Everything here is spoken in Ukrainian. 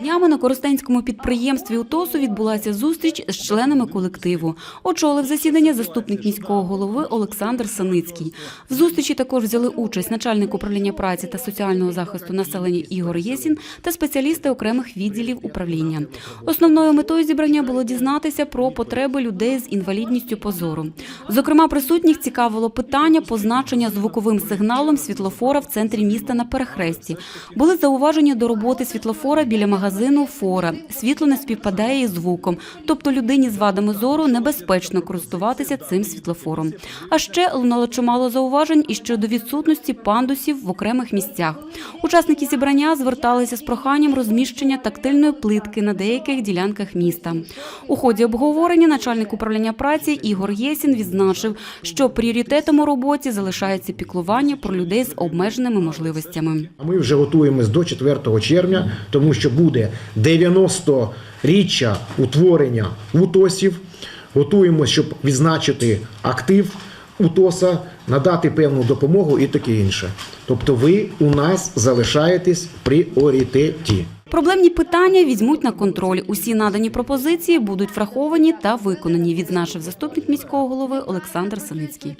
Днями на Коростенському підприємстві УТОСу відбулася зустріч з членами колективу. Очолив засідання заступник міського голови Олександр Саницький. В зустрічі також взяли участь начальник управління праці та соціального захисту населення Ігор Єсін та спеціалісти окремих відділів управління. Основною метою зібрання було дізнатися про потреби людей з інвалідністю по зору. Зокрема, присутніх цікавило питання позначення звуковим сигналом світлофора в центрі міста на перехресті. Були зауваження до роботи світлофора біля магазину Фора. Світло не співпадає із звуком, тобто людині з вадами зору небезпечно користуватися цим світлофором. А ще лунало чимало зауважень і щодо відсутності пандусів в окремих місцях. Учасники зібрання зверталися з проханням розміщення тактильної плитки на деяких ділянках міста. У ході обговорення начальник управління праці Ігор Єсін відзначив, що пріоритетом у роботі залишається піклування про людей з обмеженими можливостями. Ми вже готуємось до 4 червня, тому що буде 90-річчя утворення УТОСів. Готуємось, щоб відзначити актив УТОСа, надати певну допомогу і таке інше. Тобто ви у нас залишаєтесь в пріоритеті. Проблемні питання візьмуть на контроль. Усі надані пропозиції будуть враховані та виконані, відзначив заступник міського голови Олександр Саницький.